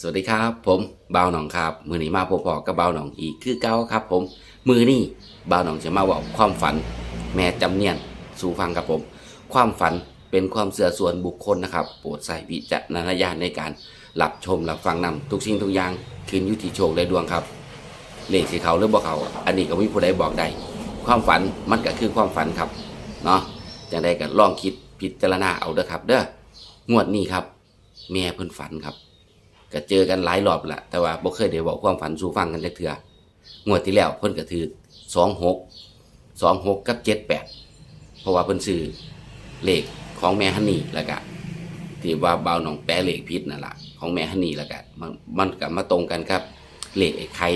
สวัสดีครับ ผมบ่าวหนองครับ มือนี้มาพบๆกับบ่าวหนองอีกคือเก้าครับ ผม มือนี้บ่าวหนองจะมาบอกความฝัน แม่จำเนียนสู่ฟังครับผม ความฝันเป็นความเสื่อส่วนบุคคลนะครับ โปรดใส่วิจารณญาณในการรับชมรับฟังนำทุกสิ่งทุกอย่างขึ้นยุติโชคและดวงครับเลขสีเขาหรือบ่เขาอันนี้ก็ไม่ผู้ใดบอกได้ความฝันมันก็คือความฝันครับเนาะจังได้ก็ลองคิดพิจารณาเอาเด้อครับ เด้องวดนี้ครับ แม่เพิ่นฝันครับ ก็เจอกันหลายรอบแหละแต่ว่าบ่เคยได้บอกความฝันสู่ฟังกันจักเทื่องวดที่แล้วเพิ่นก็ถือสองหกสองหกกับเจ็ดแปดเพราะว่าเพิ่นซื้อเลขของแม่ฮันนี่แล้วก็ที่ว่าเบาหนองแปะเลขผิดนั่นแหละของแม่ฮันนี่แล้วก็มันมันก็มาตรงกันครับเลขไอ้ไข่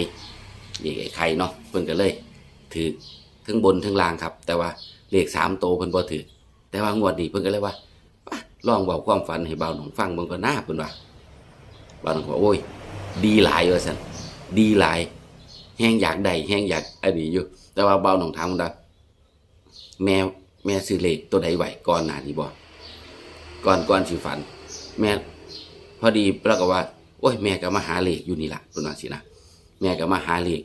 เลขไอ้ไข่เนาะเพิ่นก็เลยถือทั้งบนทั้งล่างครับ แต่ว่าเลขสามโตเพิ่นบ่ถือแต่ว่างวดนี้เพิ่นก็เลยว่าลองบอกความฝันให้เบาหนองฟังเบิ่งก็น่าเพิ่นว่า บ้านก็โอ้ย ดีหลายว่าสันดีหลาย แห้งอยากได้แห้งอยากอันนี้อยู่ แต่ว่าเบาหนองทางดาแม่แม่ซื้อเลขตัวใดไหวก่อนหน้านี้บ่ก่อนก่อนสิฝัน แม่ พอดีแล้วก็ว่า โอ้ย แม่ก็มาหาเลขอยู่นี่ละเพิ่นว่าสินะแม่ก็มาหาเลข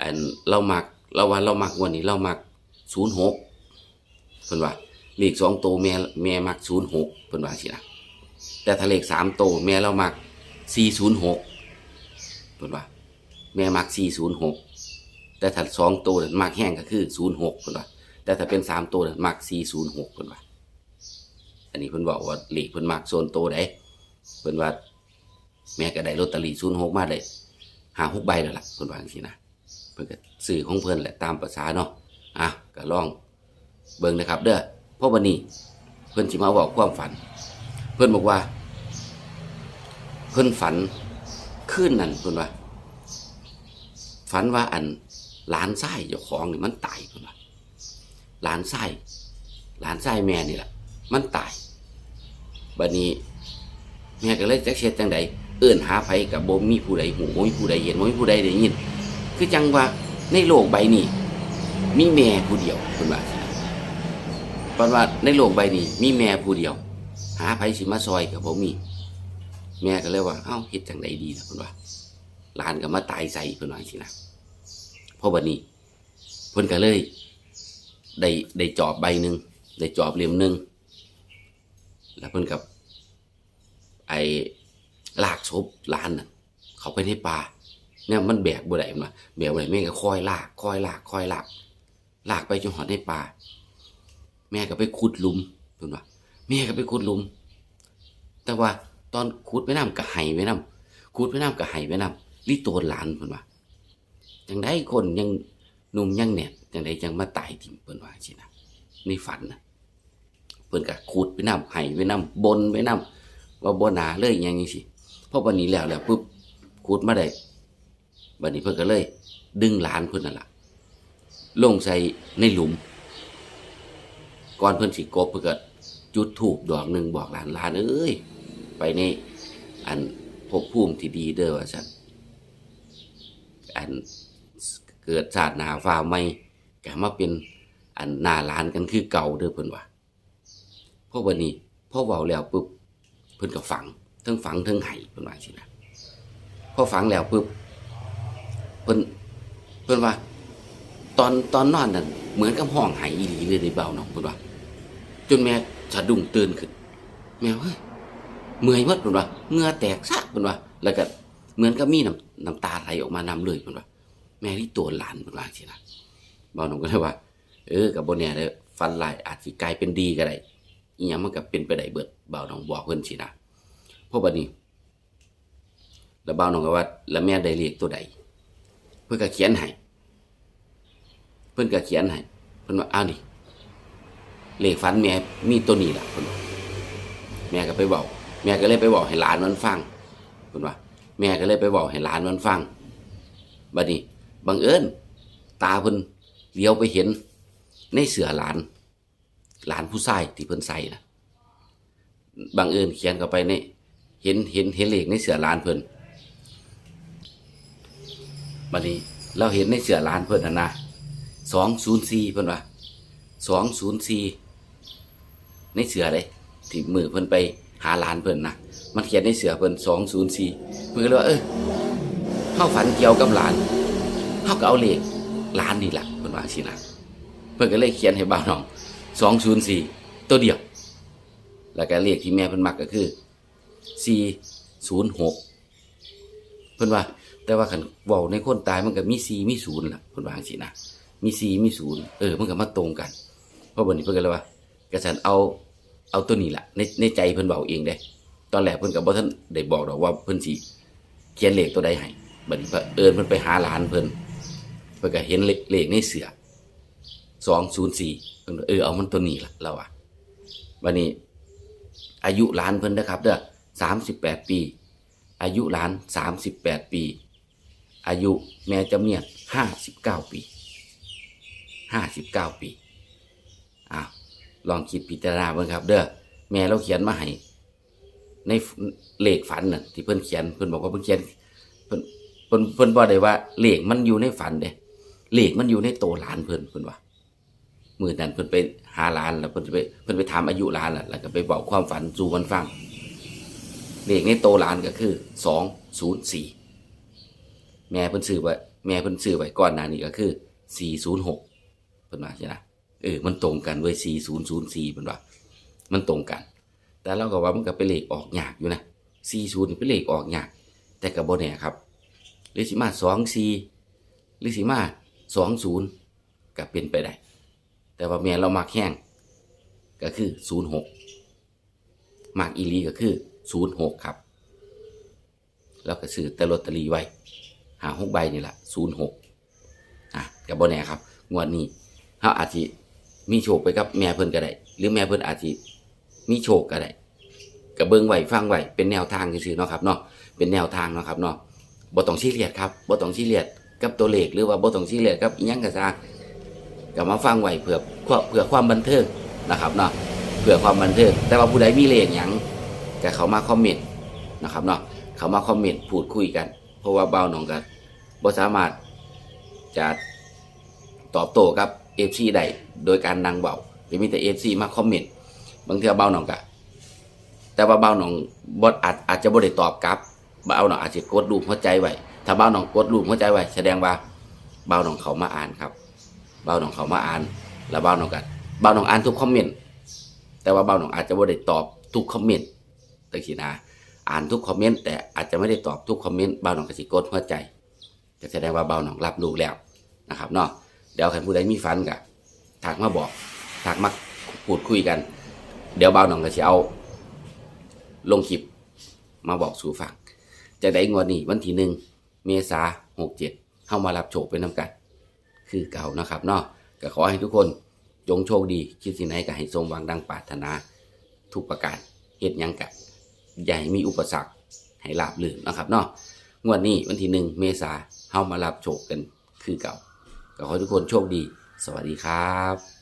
อันเรามักเราว่าเรามักวันนี้เรามัก06เพิ่นว่าเลขสองตัวแม่แม่มัก06เพิ่นว่าสินะ แต่ถ้าเลสามโตแม่เรามักสี่ศูนย์หกเพิ่นว่าแม่มักสี่ศูนย์หกแต่ถ้าสองโตวนั้นมักแห้งก็คือศูนย์หกเพิ่นว่าแต่ถ้าเป็นสามโตวนั้นมักสี่ศูนย์หกเพิ่นว่าอันนี้เพิ่นบอกว่าเลขเพิ่นมักโซนโตวใดเพิ่นว่า แม่ก็ได้ลอตเตอรี่ศูนย์หกมาได้หาหกใบแล้วล่ะเพิ่นว่าจังซี่นะเพิ่นก็ซื้อของเพิ่นแหละตามภาษาเนาะอะก็ลองเบิ่งนะครับ เด้อพราะวันนี้เพิ่นสิมาบอกความฝัน พื่อนบอกว่า เพื่อนฝันคืนนั้นเพื่อนว่า ฝันว่าอันหลานไส้เจ้าของนี่มันตายเพื่อนว่าหลานไส้หลานไส้แม่นี่แหละมันตายบัดนี้ แม่ก็เลยจักเช็ดจังใดเอื้อนหาไผกับบ่มีผู้ใดหูบ่มีผู้ใดเห็นบ่มีผู้ใดได้ยิน คือจังว่าในโลกใบนี้ มีแม่ผู้เดียวเพิ่นว่าสิเพิ่นว่าในโลกใบนี้ มีแม่ผู้เดียวาไผสิมาซอยกับผมมี แม่ก็เลยว่า เอ้าเฮ็ดจังไดดีล่ะเพิ่นว่าหลานก็มาตายใส่เพิ่นว่าสินะเพราะบัดนี้เพิ่นก็เลย ได้ได้จอบใบหนึ่งได้จอบเล่มหนึ่งแล้วเพิ่นกับไอ้ลากศพหลานน่ะ เขาไปในป่าเนี่ยมันแบกบ่ได้มาแบกบ่ได้แม่ก็คอยลากคอยลากคอยลากลากไปจนหอดในป่าแม่ก็ไปขุดหลุมเพิ่นว่า แม่ก็ไปขุดหลุม แต่ว่าตอนขุดไปน้ำก็ไห้ไปน้ำขุดไปน้ำก็ไห้ไปน้ำลิโตนหลานเพิ่นว่าจังได้คนยังหนุ่มยังแน่นจังได้จังมาตายทิ่มเพิ่นว่าสินะในฝันนะเพิ่นก็ขุดไปน้ำไห้ไปน้ำบนไปน้ำว่าบ่หนาเลยอหยังจังซี่พอวันนี้แล้วแล้วปุ๊บขุดมาได้วันนี้เพิ่นก็เลย ดึงหลานเพิ่นนั่นล่ะลงใส่ในหลุม ก่อนเพิ่นสิกบเพิ่นก็ จุดถูกดอกหนึ่งบอกหลานหลานเอ้ยไปในอันภพภูมิที่ดีเด้อว่าซั่นอันเกิดชาตินาฟ้าใหม่แกมาเป็นอันหน้าหลานกันคือเก่าเด้อเพิ่นว่าพอวันนี้พอเว้าแล้วปุ๊บเพิ่นก็ฝังทั้งฝังทั้งไห้เพิ่นว่าสินะพอฝังแล้วปุ๊บเพิ่นเพิ่นว่า ตอนตอนนอนนั่นเหมือนกับห้องไห้อีหลีเลยในเบาเนาะเพิ่นว่าจนแม่ สะดุ้งตื่นขึ้น แมวเฮ้ยเมื่อยหมดเพิ่นว่าเงื่อแตกซะเพิ่นว่าแล้วก็เหมือนกับมีน้ำน้ำตาไหลออกมานำเลยเพิ่นว่าแม่ที่ตัวหลานเพิ่นว่าสินะเบาวหนุ่มก็เลยว่า เออกับบ่แน่เด้อฟันลายอาจสิกลายเป็นดีก็ได้อีหยังมันก็เป็นไปได้เบิดเบาวหนุ่มบอกเพิ่นสินะเพราะบัดนี้แล้วเบาวหนุ่มก็ว่า แล้วแม่ได้เรียกตัวใดเพิ่นก็เขียนให้เพิ่อนก็เขียนให้เพิ่อนว่าอ้าวนี่ เลขฝันแม่มีตัวนี้แหละเพิ่นว่าแม่ก็ไปบอกแม่ก็เลยไปบอกให้หลานมันฟังเพิ่นว่า แม่ก็เลยไปบอกให้หลานมันฟังบัดนี้บังเอิญตาเพิ่นเลี้ยวไปเห็น ในเสือหลาน หลานผู้ชายที่เพิ่นใส่นะบังเอิญเขียนเข้าไปในเห็นเห็นเห็นเลขในเสือหลานเพิ่นบัดนี้เราเห็นในเสือหลานเพิ่นนะนะสองศูนย์สี่เพิ่นว่าสองศูนย์สี่ ในเสือเลยที่มือเพิ่นไปหาหลานเพิ่นนะมันเขียนในเสือเพิ่น204เพิ่นก็เลยว่าเออเฮาฝันเกี่ยวกับหลานเฮาก็เอาเลขหลานนี่ล่ะเพิ่นว่าสินะเพิ่นก็เลยเขียนให้บ่าวน้อง204ตัวเดียว แล้วก็เลขที่แม่เพิ่นมักก็คือ406เพิ่นว่า แต่ว่าคันเว้าในคนตายมันก็มี4มี0ล่ะเพิ่นว่าจังซี่นะมี4มี0เออมันก็มาตรงกันเพราะบัดนี้เพิ่นก็เลยว่า กระสันเอาเอาตัวนี้ล่ะในในใจเพิ่นเว้าเองเด้ตอนแรกเพิ่นก็บ่ทันได้บอกดอกว่าเพิ่นสิเขียนเลขตัวใดให้บัดนี้เอิ้นเพิ่นไปหาหลานเพิ่นเพิ่นก็เห็นเลขในเสือ204เพิ่นเออเอามันตัวนี้ล่ะเราอะบัดนี้ อายุหลานเพิ่นนะครับเด้อ38ปี อายุหลาน38ปี อายุแม่จำเนียน59ปี59ปีอ้าว ลองคิดพิจารณาเบิ่งครับ เด้อแม่เราเขียนมาให้ในเลขฝันน่ะที่เพิ่นเขียนเพิ่นบอกว่าเพิ่นเขียนเพิ่นเพิ่นเพิ่นบอกได้ว่าเลขมันอยู่ในฝันเด้เลขมันอยู่ในโตหลานเพิ่นเพิ่นว่ามื่อนั้นเพิ่นไปหาหลานแล้วเพิ่นไปเพิ่นไปถามอายุหลานแล้วแล้วก็ไปบอกความฝันสู่มันฟังเลขในโตหลานก็คือสองศูนย์สี่แม่เพิ่นซื้อไว้แม่เพิ่นซื้อไว้ก่อนหน้านี้ก็คือสี่ศูนย์หกเพิ่นว่าใช่ไหม เออ มันตรงกันเว้ยสี่ศูนย์ศูนย์สี่เพิ่นว่ามันตรงกัน แต่เราก็ว่ามันก็เป็นเลขออกยากอยู่นะสี่ศูนย์เป็นเลขออกยาก แต่กับโบแน่ครับหรือสิมาสองสี่หรือสิมาสองศูนย์ก็เป็นไปได้ แต่ว่าแม่เรามักแห้งก็คือศูนย์หกมักอีลีก็คือศูนย์หกครับ แล้วก็ซื้อแต่ลอตเตอรี่ไว้ หาหกใบนี่แหละศูนย์หกอะกับบอแน่ครับ งวดนี้เขาอาจจะ มีโชคไปกับแม่เพิ่นก็ได้หรือแม่เพิ่นอาจจะมีโชคก็ได้กับเบิ้งไหวฟังไหวเป็นแนวทางซื่อๆเนาะครับเนาะเป็นแนวทางเนาะครับเนาะบ่ต้องซีเรียสครับบ่ต้องซีเรียสกับตัวเลขหรือว่าบ่ต้องซีเรียสกับอีหยังก็ซาก็มาฟังไหวเพื่อเพื่อเพื่อความบันเทิงนะครับเนาะเพื่อความบันเทิงแต่ว่าผู้ใดมีเลขหยังก็เขามาคอมเมนต์นะครับเนาะเขามาคอมเมนต์พูดคุยกัน เพราะว่าเบาหนองกันบ่สามารถจะตอบโต้กับ FC ได้โดยการนั่งเบาจะมีแต่ FC มาคอมเมนต์บางทื่อเบาหน่องกะ แต่ว่าเบาหน่องบดอาจอาจจะบ่ได้ตอบกลับเบาหน่องอาจจะกดรูปหัวใจไว้ถ้าเบาหน่องกดรูปหัวใจไว้แสดงว่าเบาหน่องเขามาอ่านครับเบาหน่องเขามาอ่าน แล้วเบาหน่องกันเบาหน่องอ่านทุกคอมเมนต์แต่ว่าเบาหน่องอาจจะไม่ได้ตอบทุกคอมเมนต์ตังสินะอ่านทุกคอมเมนต์แต่อาจจะไม่ได้ตอบทุกคอมเมนต์เบาหนองกสิกดหัวใจก็แสดงว่าเบาหนองรับรู้แล้วนะครับเนาะ เดี๋ยวใครผู้ใดมีฟันกะถักมาบอกถักมาพูดคุยกัน เดี๋ยวเบาหนองก็จะเอาลงคลิปมาบอกสู่ฟังจะได้งวดนี้วันที่หนึ่งเมษาหกเจ็ดเข้ามารับโชคเป็นน้ำกัน คือเก่านะครับเนาะก็ขอให้ทุกคนจงโชคดี คิดสิ่งไหนก็ให้สมหวังดังปรารถนา ทุกประการเหตุยังกะให้มีอุปสรรคให้ลาบลื่นนะครับเนาะงวดนี้วันที่หนึ่งเมษาเข้ามารับโชคกันคือเก่า ก็ขอให้ทุกคนโชคดี สวัสดีครับ